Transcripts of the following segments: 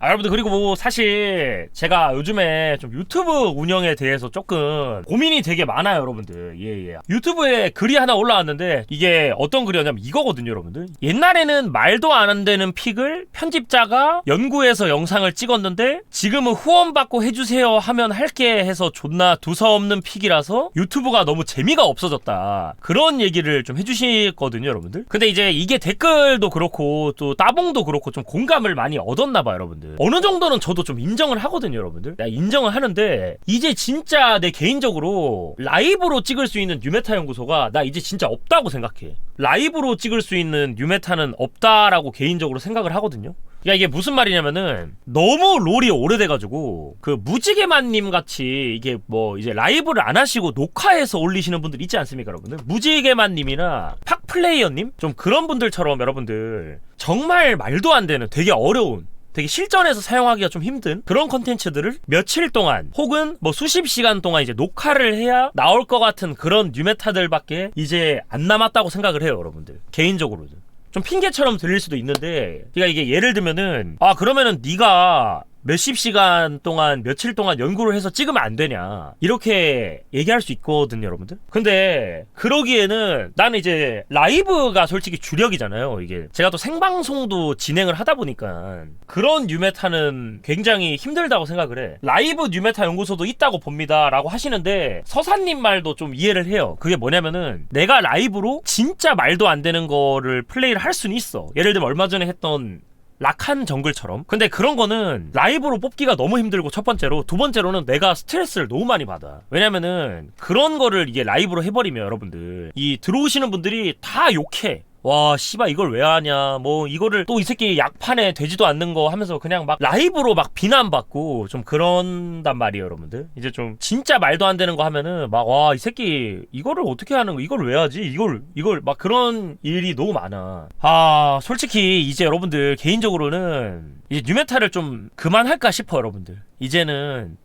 아, 여러분들 그리고 뭐 사실 제가 요즘에 좀 유튜브 운영에 대해서 조금 고민이 되게 많아요 여러분들. 예예. 유튜브에 글이 하나 올라왔는데 이게 어떤 글이었냐면 이거거든요 여러분들. 옛날에는 말도 안 되는 픽을 편집자가 연구해서 영상을 찍었는데 지금은 후원받고 해주세요 하면 할게 해서 존나 두서없는 픽이라서 유튜브가 너무 재미가 없어졌다. 그런 얘기를 좀 해주시거든요 여러분들. 근데 이제 이게 댓글도 그렇고 또 따봉도 그렇고 좀 공감을 많이 얻었나봐요 여러분들 어느 정도는 저도 좀 인정을 하거든요 여러분들. 내가 인정을 하는데 이제 진짜 내 개인적으로 라이브로 찍을 수 있는 뉴메타 연구소가 나 이제 진짜 없다고 생각해. 라이브로 찍을 수 있는 뉴메타는 없다라고 개인적으로 생각을 하거든요. 야 이게 무슨 말이냐면은 너무 롤이 오래돼가지고 그 무지개만님 같이 이게 뭐 이제 라이브를 안 하시고 녹화해서 올리시는 분들 있지 않습니까 여러분들? 무지개만님이나 팍플레이어님? 좀 그런 분들처럼 여러분들 정말 말도 안 되는 되게 어려운 되게 실전에서 사용하기가 좀 힘든 그런 컨텐츠들을 며칠 동안 혹은 뭐 수십 시간 동안 이제 녹화를 해야 나올 것 같은 그런 뉴메타들밖에 이제 안 남았다고 생각을 해요 여러분들. 개인적으로는. 좀 핑계처럼 들릴 수도 있는데 그러니까 이게 예를 들면은 아 그러면은 네가 몇십 시간 동안 며칠 동안 연구를 해서 찍으면 안 되냐. 이렇게 얘기할 수 있거든요 여러분들. 근데 그러기에는 나는 이제 라이브가 솔직히 주력이잖아요 이게. 제가 또 생방송도 진행을 하다 보니까 그런 뉴메타는 굉장히 힘들다고 생각을 해. 라이브 뉴메타 연구소도 있다고 봅니다 라고 하시는데 서사님 말도 좀 이해를 해요. 그게 뭐냐면은 내가 라이브로 진짜 말도 안 되는 거를 플레이를 할 수는 있어. 예를 들면 얼마 전에 했던 락한 정글처럼. 근데 그런 거는 라이브로 뽑기가 너무 힘들고 첫 번째로 두 번째로는 내가 스트레스를 너무 많이 받아. 왜냐면은 그런 거를 이게 라이브로 해버리면 여러분들 이 들어오시는 분들이 다 욕해. 와 씨발 이걸 왜 하냐. 뭐 이거를 또 이 새끼 약판에 되지도 않는 거 하면서 그냥 막 라이브로 막 비난받고 좀 그런단 말이에요 여러분들. 이제 좀 진짜 말도 안 되는 거 하면은 막 와 이 새끼 이거를 어떻게 하는 거 이걸 왜 하지? 이걸 이걸 막 그런 일이 너무 많아. 아 솔직히 이제 여러분들 개인적으로는 이제 뉴메타를 좀 그만할까 싶어 여러분들. 이제는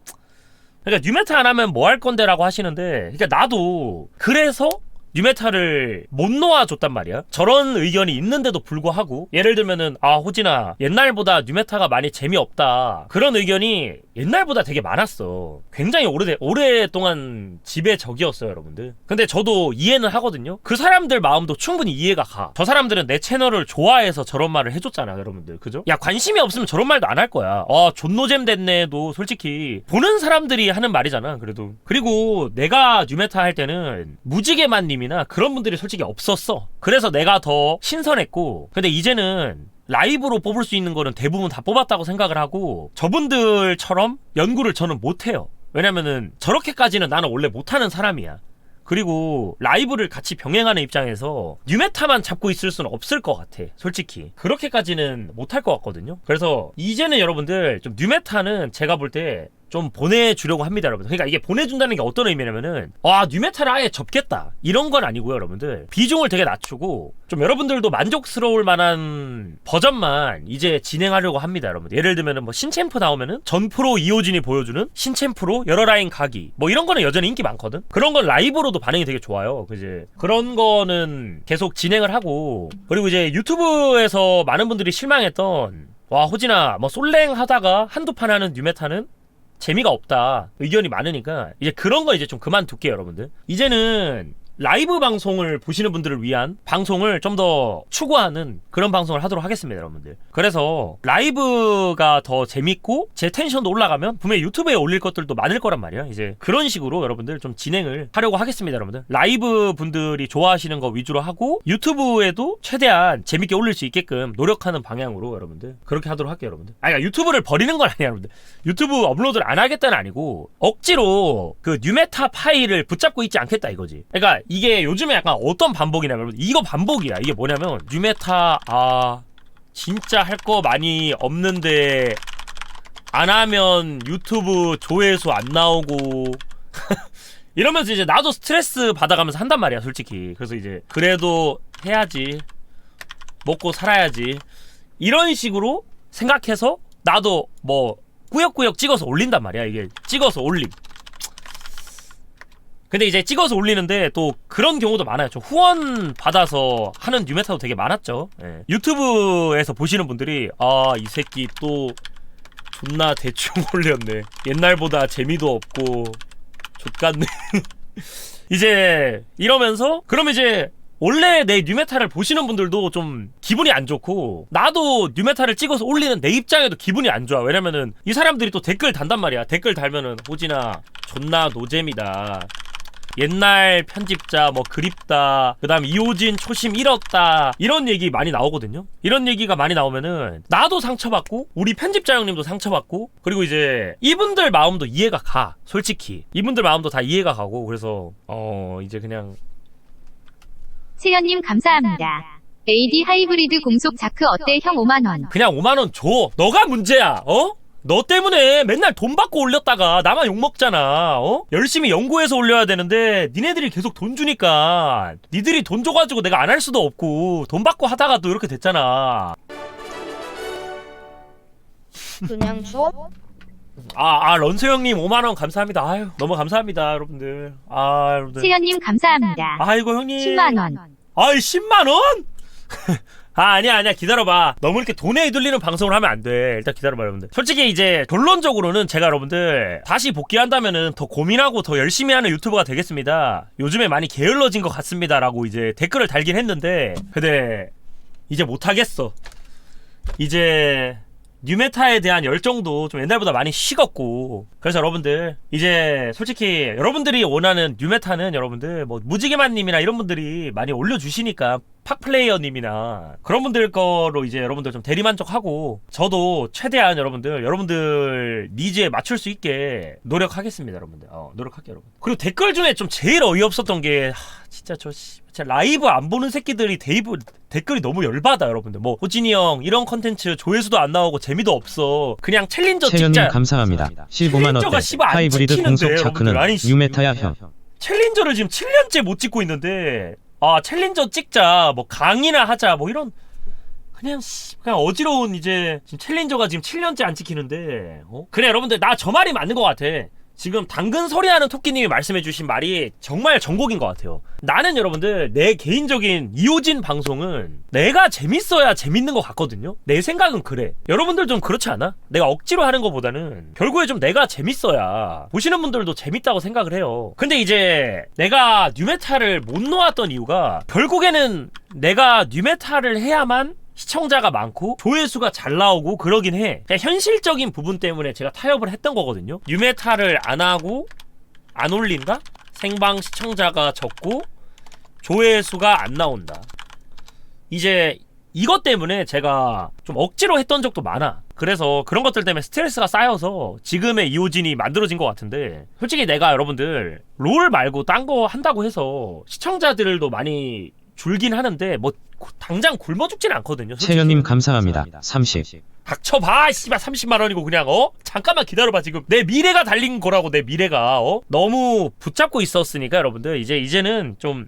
그러니까 뉴메타 안 하면 뭐 할 건데라고 하시는데 그러니까 나도 그래서 뉴메타를 못 놓아줬단 말이야. 저런 의견이 있는데도 불구하고 예를 들면은 아 호진아 옛날보다 뉴메타가 많이 재미없다 그런 의견이 옛날보다 되게 많았어. 굉장히 오래 오랫동안 지배 적이었어요, 여러분들. 근데 저도 이해는 하거든요. 그 사람들 마음도 충분히 이해가 가. 저 사람들은 내 채널을 좋아해서 저런 말을 해줬잖아, 여러분들. 그죠? 야 관심이 없으면 저런 말도 안 할 거야. 아 존노잼 됐네도 솔직히 보는 사람들이 하는 말이잖아. 그래도 그리고 내가 뉴메타 할 때는 무지개만님이나 그런 분들이 솔직히 없었어. 그래서 내가 더 신선했고, 근데 이제는 라이브로 뽑을 수 있는 거는 대부분 다 뽑았다고 생각을 하고 저분들처럼 연구를 저는 못해요. 왜냐면은 저렇게까지는 나는 원래 못하는 사람이야. 그리고 라이브를 같이 병행하는 입장에서 뉴메타만 잡고 있을 수는 없을 것 같아. 솔직히 그렇게까지는 못할 것 같거든요. 그래서 이제는 여러분들 좀 뉴메타는 제가 볼때 좀 보내주려고 합니다, 여러분. 그러니까 이게 보내준다는 게 어떤 의미냐면은 와 뉴메타를 아예 접겠다 이런 건 아니고요, 여러분들. 비중을 되게 낮추고 좀 여러분들도 만족스러울 만한 버전만 이제 진행하려고 합니다, 여러분들. 예를 들면은 뭐 신챔프 나오면은 전프로 이호진이 보여주는 신챔프로 여러 라인 가기 뭐 이런 거는 여전히 인기 많거든. 그런 건 라이브로도 반응이 되게 좋아요, 그지? 그런 거는 계속 진행을 하고 그리고 이제 유튜브에서 많은 분들이 실망했던 와 호진아 뭐 솔랭 하다가 한두 판 하는 뉴메타는 재미가 없다. 의견이 많으니까 이제 그런 거 이제 좀 그만둘게요 여러분들. 이제는 라이브 방송을 보시는 분들을 위한 방송을 좀 더 추구하는 그런 방송을 하도록 하겠습니다 여러분들. 그래서 라이브가 더 재밌고 제 텐션도 올라가면 분명히 유튜브에 올릴 것들도 많을 거란 말이야. 이제 그런 식으로 여러분들 좀 진행을 하려고 하겠습니다 여러분들. 라이브 분들이 좋아하시는 거 위주로 하고 유튜브에도 최대한 재밌게 올릴 수 있게끔 노력하는 방향으로 여러분들 그렇게 하도록 할게요 여러분들. 아 그러니까 유튜브를 버리는 건 아니야 여러분들. 유튜브 업로드를 안 하겠다는 아니고 억지로 그 뉴메타 파일을 붙잡고 있지 않겠다 이거지. 그러니까 이게 요즘에 약간 어떤 반복이냐면 이거 반복이야. 이게 뭐냐면 뉴메타 아 진짜 할 거 많이 없는데 안 하면 유튜브 조회수 안 나오고 이러면서 이제 나도 스트레스 받아가면서 한단 말이야 솔직히. 그래서 이제 그래도 해야지. 먹고 살아야지. 이런 식으로 생각해서 나도 뭐 꾸역꾸역 찍어서 올린단 말이야. 이게 찍어서 올림 근데 이제 찍어서 올리는데 또 그런 경우도 많아요. 저 후원 받아서 하는 뉴메타도 되게 많았죠. 예. 유튜브에서 보시는 분들이 아 이 새끼 또 존나 대충 올렸네 옛날보다 재미도 없고 족같네 이제 이러면서 그럼 이제 원래 내 뉴메탈을 보시는 분들도 좀 기분이 안 좋고 나도 뉴메탈을 찍어서 올리는 내 입장에도 기분이 안 좋아 왜냐면은 이 사람들이 또 댓글 단단 말이야 댓글 달면은 호진아 존나 노잼이다 옛날 편집자 뭐 그립다 그다음 이호진 초심 잃었다 이런 얘기 많이 나오거든요 이런 얘기가 많이 나오면은 나도 상처받고 우리 편집자 형님도 상처받고 그리고 이제 이분들 마음도 이해가 가 솔직히 이분들 마음도 다 이해가 가고 그래서 어 이제 그냥 세연님 감사합니다. AD 하이브리드 공속 자크 어때 형 5만원. 그냥 5만원 줘 너가 문제야 어? 너 때문에 맨날 돈 받고 올렸다가 나만 욕먹잖아 어? 열심히 연구해서 올려야 되는데 니네들이 계속 돈 주니까 니들이 돈 줘가지고 내가 안 할 수도 없고 돈 받고 하다가 또 이렇게 됐잖아 그냥 줘? 아, 아 런세 형님 5만원 감사합니다 아유 너무 감사합니다 여러분들 아 여러분들 세연님 감사합니다. 아이고 형님 10만 원. 아이 10만원? 아 아니야 아니야. 기다려봐. 너무 이렇게 돈에 이돌리는 방송을 하면 안 돼. 일단 기다려봐 여러분들. 솔직히 이제 결론적으로는 제가 여러분들 다시 복귀한다면은 더 고민하고 더 열심히 하는 유튜버가 되겠습니다. 요즘에 많이 게을러진 것 같습니다 라고 이제 댓글을 달긴 했는데 근데 이제 못하겠어. 이제 뉴메타에 대한 열정도 좀 옛날보다 많이 식었고. 그래서 여러분들 이제 솔직히 여러분들이 원하는 뉴메타는 여러분들 뭐 무지개만님이나 이런 분들이 많이 올려주시니까 팍플레이어님이나 그런 분들 거로 이제 여러분들 좀 대리만족하고 저도 최대한 여러분들 여러분들 니즈에 맞출 수 있게 노력하겠습니다 여러분들 어, 노력할게요 여러분 그리고 댓글 중에 좀 제일 어이없었던 게 하, 진짜 저 씨, 진짜 라이브 안 보는 새끼들이 데이브 댓글이 너무 열받아 여러분들 뭐 호진이 형 이런 컨텐츠 조회수도 안 나오고 재미도 없어 그냥 챌린저 찍자 감사합니다. 15만 챌린저가 원대 씨발 안 하이브리드 공속 씨. 유메타야 형. 챌린저를 지금 7년째 못 찍고 있는데 아 챌린저 찍자 뭐 강의나 하자 뭐 이런 그냥 씨, 그냥 어지러운 이제 지금 챌린저가 지금 7년째 안 찍히는데 어? 그래 여러분들 나 저 말이 맞는 것 같아 지금 당근 소리하는 토끼님이 말씀해주신 말이 정말 정곡인 것 같아요. 나는 여러분들 내 개인적인 이호진 방송은 내가 재밌어야 재밌는 것 같거든요? 내 생각은 그래. 여러분들 좀 그렇지 않아? 내가 억지로 하는 것보다는 결국에 좀 내가 재밌어야 보시는 분들도 재밌다고 생각을 해요. 근데 이제 내가 뉴메탈을 못 놓았던 이유가 결국에는 내가 뉴메탈을 해야만 시청자가 많고 조회수가 잘 나오고 그러긴 해. 그냥 현실적인 부분 때문에 제가 타협을 했던 거거든요. 뉴메타를 안 하고 안 올린다? 생방 시청자가 적고 조회수가 안 나온다. 이제 이것 때문에 제가 좀 억지로 했던 적도 많아. 그래서 그런 것들 때문에 스트레스가 쌓여서 지금의 이호진이 만들어진 것 같은데 솔직히 내가 여러분들 롤 말고 딴 거 한다고 해서 시청자들도 많이 줄긴 하는데 뭐 고- 당장 굶어 죽진 않거든요. 솔직히. 채연님 감사합니다. 30. 닥쳐봐 씨발 30만 원이고 그냥 어 잠깐만 기다려봐 지금 내 미래가 달린 거라고 내 미래가 어 너무 붙잡고 있었으니까 여러분들 이제 이제는 좀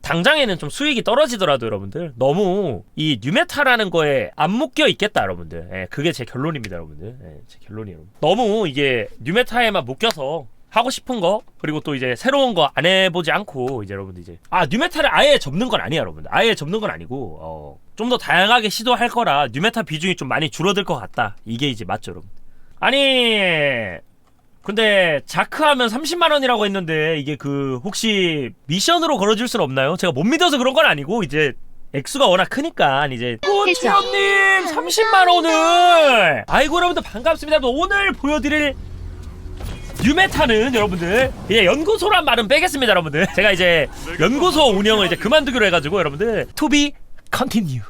당장에는 좀 수익이 떨어지더라도 여러분들 너무 이 뉴메타라는 거에 안 묶여 있겠다 여러분들 예, 그게 제 결론입니다 여러분들 예, 제 결론이에요 너무 이게 뉴메타에만 묶여서 하고 싶은 거 그리고 또 이제 새로운 거 안 해보지 않고 이제 여러분들 이제 아 뉴메타를 아예 접는 건 아니야 여러분들. 아예 접는 건 아니고 어, 좀 더 다양하게 시도할 거라 뉴메타 비중이 좀 많이 줄어들 것 같다. 이게 이제 맞죠 여러분? 아니 근데 자크하면 30만 원이라고 했는데 이게 그 혹시 미션으로 걸어줄 순 없나요? 제가 못 믿어서 그런 건 아니고 이제 액수가 워낙 크니까 이제 꽃치형님 30만 원을! 아이고 여러분들 반갑습니다. 오늘 보여드릴 뉴메타는 여러분들 이제 연구소란 말은 빼겠습니다 여러분들. 제가 이제 연구소 운영을 이제 그만두기로 해가지고 여러분들 투비 컨티뉴